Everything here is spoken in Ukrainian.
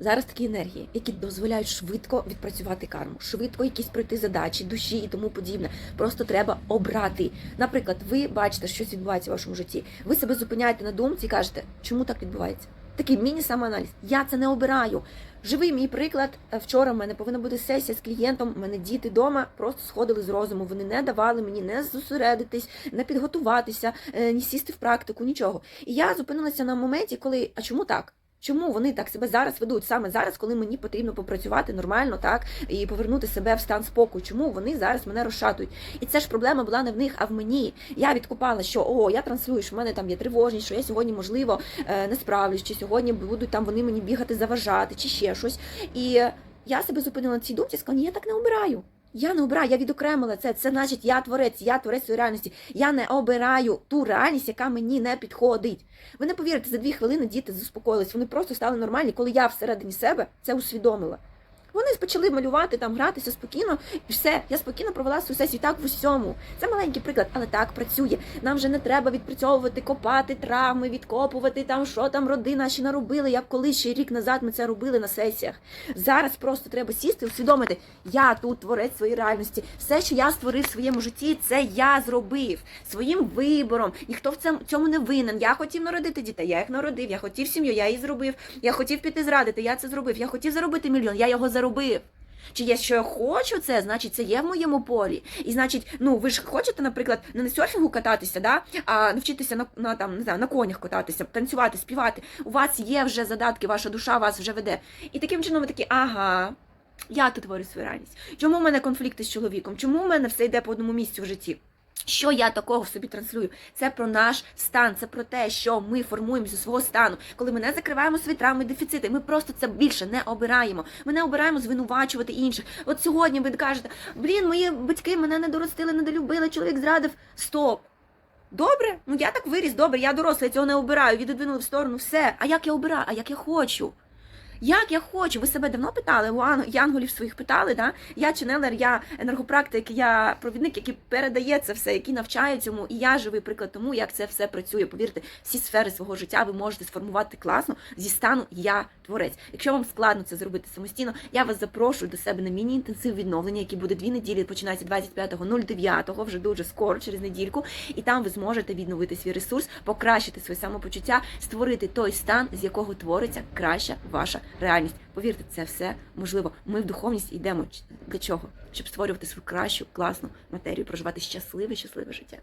Зараз такі енергії, які дозволяють швидко відпрацювати карму, швидко якісь пройти задачі, душі і тому подібне. Просто треба обрати. Наприклад, ви бачите, щось відбувається в вашому житті. Ви себе зупиняєте на думці і кажете, чому так відбувається? Такий міні-самоаналіз. Я це не обираю. Живий мій приклад. Е, Вчора в мене повинна бути сесія з клієнтом. У мене діти вдома просто сходили з розуму. Вони не давали мені не зосередитись, не підготуватися, е, ні сісти в практику, нічого. І я зупинилася на моменті, коли а чому так? Чому вони так себе зараз ведуть? Саме зараз, коли мені потрібно попрацювати нормально, так і повернути себе в стан спокою. Чому вони зараз мене розшатують? І це ж проблема була не в них, а в мені. Я відкупала, що о, я транслюю, що в мене там є тривожність, що я сьогодні, можливо, е, не справлюсь, чи сьогодні будуть там вони мені бігати, заважати, чи ще щось. І я себе зупинила на цій думці, сказала, ні, я так не обираю. Я не обираю, я відокремила це. Це значить, я творець, я творець своєї реальності. Я не обираю ту реальність, яка мені не підходить. Ви не повірите, за дві хвилини діти заспокоїлись. Вони просто стали нормальні, коли я всередині себе це усвідомила. Вони почали малювати, там гратися спокійно, і все. Я спокійно провела свою сесію так в усьому. Це маленький приклад, але так працює. Нам вже не треба відпрацьовувати, копати травми, відкопувати там, що там родина ще наробили, як колись ще рік назад ми це робили на сесіях. Зараз просто треба сісти, усвідомити, я тут творець своєї реальності. Все, що я створив в своєму житті, це я зробив своїм вибором. Ніхто в цьому не винен. Я хотів народити дітей, я їх народив. Я хотів сім'ю, я її зробив. Я хотів піти зрадити, я це зробив. Я хотів заробити мільйон, я його заробив. Чи якщо я хочу це, значить це є в моєму полі. І значить, ну ви ж хочете, наприклад, не на серфінгу кататися, да? а навчитися на, на там не знаю, на конях кататися, танцювати, співати. У вас є вже задатки, ваша душа вас вже веде. І таким чином ви такі, ага. Я тут творю свою реальність. Чому в мене конфлікти з чоловіком? Чому в мене все йде по одному місцю в житті? Що я такого собі транслюю? Це про наш стан, це про те, що ми формуємо зі свого стану, коли ми не закриваємо свої травми, дефіцити. Ми просто це більше не обираємо. Ми не обираємо звинувачувати інших. От сьогодні ви кажете, блін, мої батьки мене не доростили, не долюбили, чоловік зрадив. Стоп! Добре, ну я так виріс, добре, я доросла, я цього не обираю, відодвинули в сторону, все. А як я обираю? А як я хочу? Як я хочу? Ви себе давно питали? У янголів своїх питали, да? Я ченелер, я енергопрактик, я провідник, який передає це все, який навчає цьому, і я живий приклад тому, як це все працює. Повірте, всі сфери свого життя ви можете сформувати класно зі стану я творець. Якщо вам складно це зробити самостійно, я вас запрошую до себе на міні-інтенсив відновлення, який буде дві неділі, починається 25.09, вже дуже скоро, через недільку, і там ви зможете відновити свій ресурс, покращити своє самопочуття, створити той стан, з якого твориться краща ваша реальність. Повірте, це все можливо. Ми в духовність йдемо для чого? Щоб створювати свою кращу, класну матерію, проживати щасливе, щасливе життя.